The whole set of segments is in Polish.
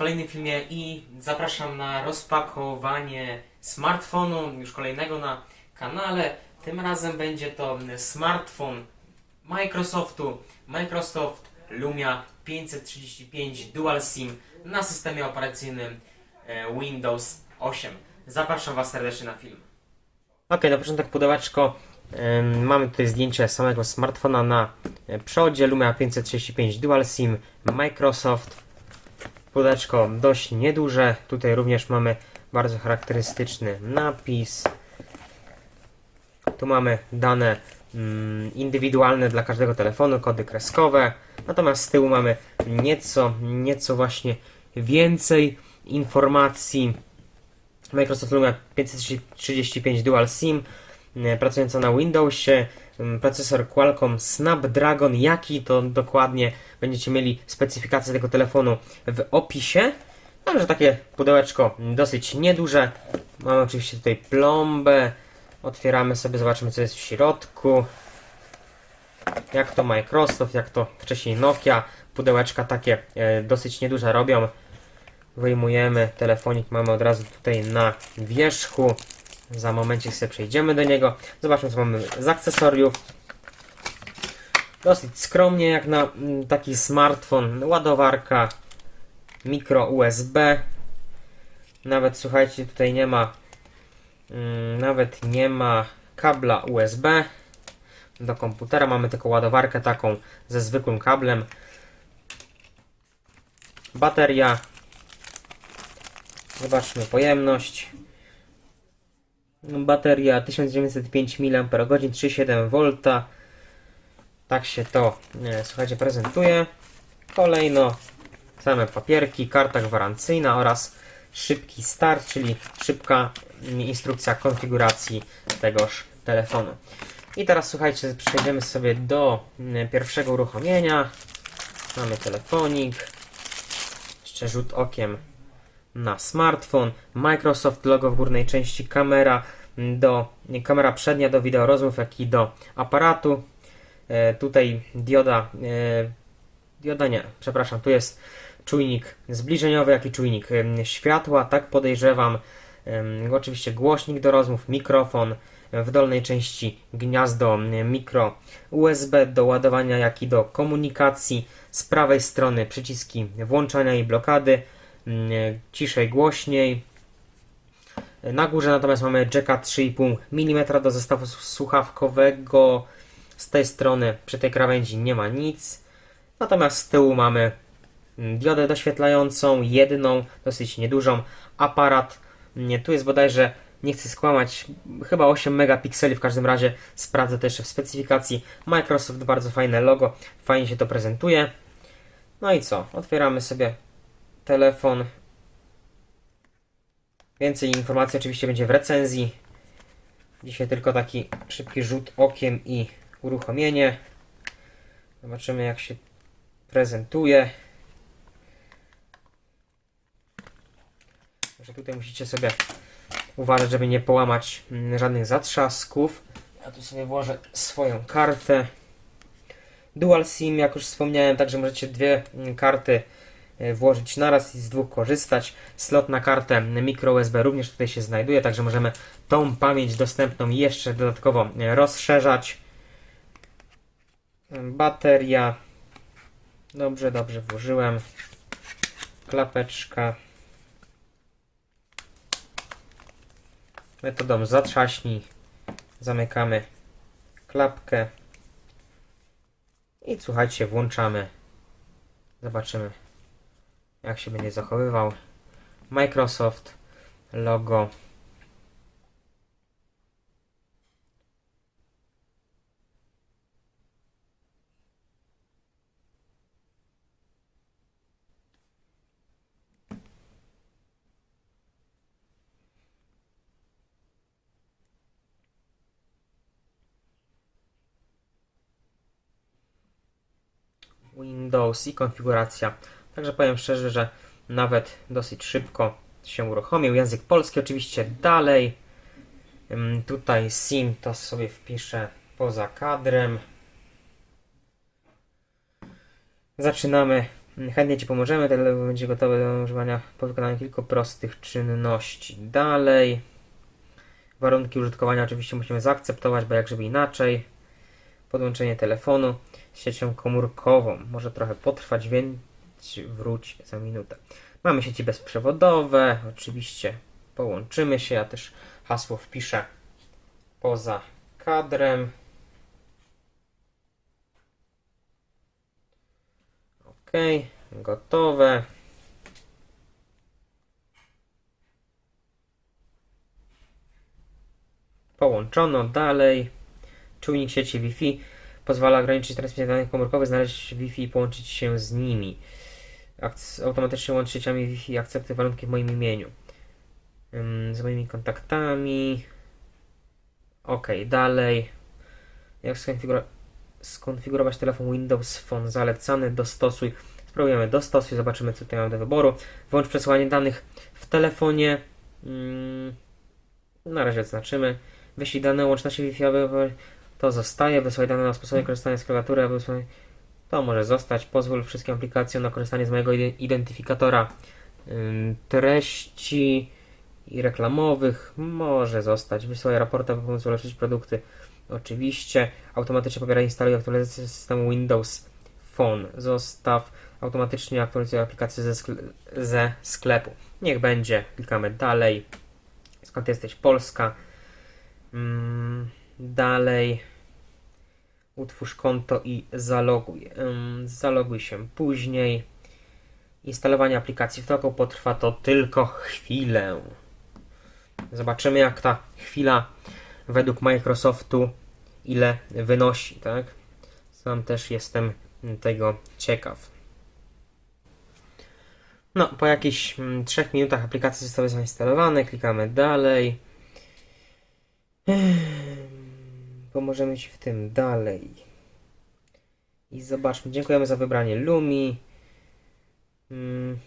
kolejnym filmie i zapraszam na rozpakowanie smartfonu, już kolejnego na kanale. Tym razem będzie to smartfon Microsoftu, Microsoft Lumia 535 Dual SIM na systemie operacyjnym e, Windows 8. Zapraszam Was serdecznie na film. Ok, na początek pudełeczko. Mamy tutaj zdjęcie samego smartfona na e, przodzie Lumia 535 Dual SIM Microsoft. Pudełeczko dość nieduże. Tutaj również mamy bardzo charakterystyczny napis. Tu mamy dane mm, indywidualne dla każdego telefonu, kody kreskowe. Natomiast z tyłu mamy nieco, nieco właśnie więcej informacji. Microsoft Lumia 535 Dual SIM, e, pracująca na Windowsie, procesor Qualcomm Snapdragon. Jaki to dokładnie będziecie mieli specyfikację tego telefonu w opisie. Także takie pudełeczko dosyć nieduże. Mamy oczywiście tutaj plombę. Otwieramy sobie, zobaczymy co jest w środku. Jak to Microsoft, jak to wcześniej Nokia. Pudełeczka takie e, dosyć nieduże robią. Wyjmujemy telefonik, mamy od razu tutaj na wierzchu. Za momencik sobie przejdziemy do niego. Zobaczmy, co mamy z akcesoriów. Dosyć skromnie, jak na mm, taki smartfon. Ładowarka, mikro USB. Nawet słuchajcie, tutaj nie ma, mm, nawet nie ma kabla USB do komputera. Mamy tylko ładowarkę taką ze zwykłym kablem. Bateria Zobaczmy pojemność. Bateria 1905 mAh, 3,7 V. Tak się to, e, słuchajcie, prezentuje. Kolejno same papierki, karta gwarancyjna oraz szybki start, czyli szybka mm, instrukcja konfiguracji tegoż telefonu. I teraz słuchajcie, przejdziemy sobie do mm, pierwszego uruchomienia. Mamy telefonik. Jeszcze rzut okiem na smartfon, Microsoft logo w górnej części, kamera do kamera przednia do wideo rozmów, jak i do aparatu. E, tutaj dioda, e, dioda nie, przepraszam, tu jest czujnik zbliżeniowy, jak i czujnik światła, tak podejrzewam. E, oczywiście głośnik do rozmów, mikrofon, w dolnej części gniazdo mikro USB do ładowania, jak i do komunikacji. Z prawej strony przyciski włączania i blokady mm, ciszej, głośniej. Na górze natomiast mamy jacka 3,5 mm do zestawu słuchawkowego. Z tej strony przy tej krawędzi nie ma nic. Natomiast z tyłu mamy mm, diodę doświetlającą, jedną, dosyć niedużą, aparat. Mm, Tu jest bodajże, nie chcę skłamać, chyba 8 megapikseli w każdym razie. Sprawdzę to jeszcze w specyfikacji. Microsoft, bardzo fajne logo, fajnie się to prezentuje. No i co? Otwieramy sobie telefon. Więcej informacji oczywiście będzie w recenzji. Dzisiaj tylko taki szybki rzut okiem i uruchomienie. Zobaczymy jak się prezentuje. Że tutaj musicie sobie uważać, żeby nie połamać mm, żadnych zatrzasków. Ja tu sobie włożę swoją kartę. Dual SIM, jak już wspomniałem, także możecie dwie mm, karty włożyć naraz i z dwóch korzystać. Slot na kartę micro USB również tutaj się znajduje, także możemy tą pamięć dostępną jeszcze dodatkowo e, rozszerzać. Bateria. Dobrze, dobrze włożyłem. Klapeczka. Metodą zatrzaśnij. Zamykamy klapkę. I słuchajcie, włączamy. Zobaczymy, jak się będzie zachowywał. Microsoft, logo. Windows i konfiguracja. Także powiem szczerze, że nawet dosyć szybko się uruchomił. Język polski oczywiście dalej. Tutaj SIM to sobie wpiszę poza kadrem. Zaczynamy Chętnie Ci pomożemy, telefon będzie gotowy do używania po wykonaniu kilku prostych czynności. Dalej. Warunki użytkowania oczywiście musimy zaakceptować, bo jak żeby inaczej. Podłączenie telefonu z siecią komórkową. Może trochę potrwać, więc wróć za minutę. Mamy sieci bezprzewodowe, oczywiście połączymy się. Ja też hasło wpiszę poza kadrem. Ok, gotowe. Połączono dalej. Czujnik sieci Wi-Fi pozwala ograniczyć transmisję danych komórkowych, znaleźć Wi-Fi i połączyć się z nimi. Automatycznie łączyć sieciami Wi-Fi i akceptuj warunki w moim imieniu. Z moimi kontaktami. Ok, dalej. Jak skonfiguro- skonfigurować telefon Windows Phone zalecany, dostosuj. Spróbujemy dostosuj, zobaczymy co tutaj mam do wyboru. Włącz przesyłanie danych w telefonie. Na razie odznaczymy. Wyślij dane łączności Wi-Fi, to zostaje. Wysłaj dane na sposobie korzystania z klawiatury, aby wysłać... To może zostać. Pozwól wszystkim aplikacjom na korzystanie z mojego ide- identyfikatora treści i reklamowych. Może zostać. Wysłaj raporty, aby pomóc ulepszyć produkty. Oczywiście. Automatycznie pobiera instaluje aktualizację systemu Windows Phone. Zostaw. Automatycznie aktualizuje aplikację ze, ze sklepu. Niech będzie. Klikamy dalej. Skąd jesteś? Polska. Mm, dalej. Utwórz konto i zaloguj. Zaloguj się później. Instalowanie aplikacji w toku potrwa to tylko chwilę. Zobaczymy, jak ta chwila według Microsoftu ile wynosi, tak? Sam też jestem tego ciekaw. No, po jakichś mm, 3 minutach aplikacje zostały zainstalowane, klikamy dalej. Pomożemy Ci w tym dalej. I zobaczmy. Dziękujemy za wybranie Lumi. Mm.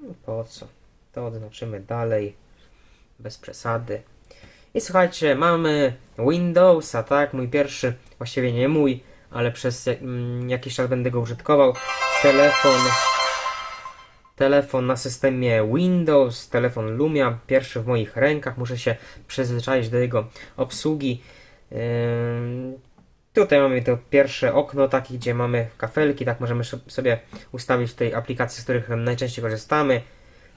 No po co? To odznaczymy dalej. Bez przesady. I słuchajcie, mamy Windowsa, tak? Mój pierwszy, właściwie nie mój, ale przez mm, jakiś czas będę go użytkował. Telefon. Telefon na systemie Windows, telefon Lumia, pierwszy w moich rękach. Muszę się przyzwyczaić do jego obsługi. Tutaj mamy to pierwsze okno, takie, gdzie mamy kafelki, tak możemy sobie ustawić w tej aplikacji, z których najczęściej korzystamy.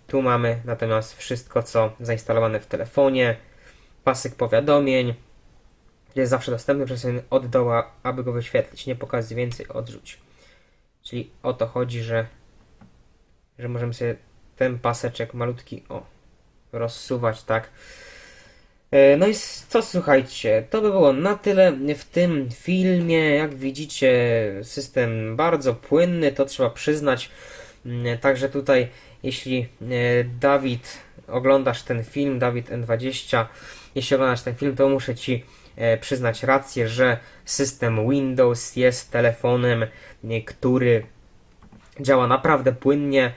Tu mamy natomiast wszystko, co zainstalowane w telefonie, pasek powiadomień, jest zawsze dostępny, przesuń od doła, aby go wyświetlić. Nie pokazuj więcej, odrzuć. Czyli o to chodzi, że, że możemy sobie ten paseczek malutki, o, rozsuwać, tak. E, No i co słuchajcie, to by było na tyle w tym filmie. Jak widzicie, system bardzo płynny, to trzeba przyznać. Mm, Także tutaj, jeśli e, Dawid oglądasz ten film, Dawid N20, jeśli oglądasz ten film, to muszę Ci e, przyznać rację, że system Windows jest telefonem, który działa naprawdę płynnie.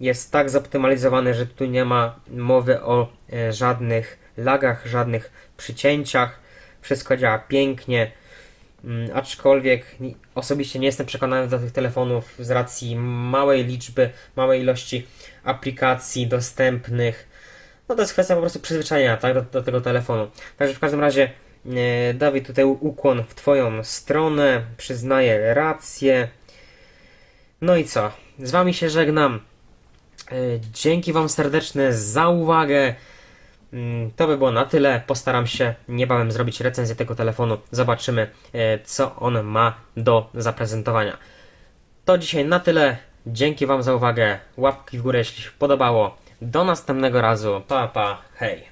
Jest tak zoptymalizowany, że tu nie ma mowy o e, żadnych lagach, żadnych przycięciach. Wszystko działa pięknie. Mm, Aczkolwiek osobiście nie jestem przekonany do tych telefonów z racji małej liczby, małej ilości aplikacji dostępnych. No to jest kwestia po prostu przyzwyczajenia tak, do, do tego telefonu. Także w każdym razie, e, Dawid, tutaj ukłon w Twoją stronę, przyznaję rację. No i co? Z Wami się żegnam. E, Dzięki Wam serdeczne za uwagę. Mm, To by było na tyle. Postaram się niebawem zrobić recenzję tego telefonu. Zobaczymy, e, co on ma do zaprezentowania. To dzisiaj na tyle. Dzięki Wam za uwagę. Łapki w górę, jeśli się podobało. Do następnego razu. Pa, pa, hej.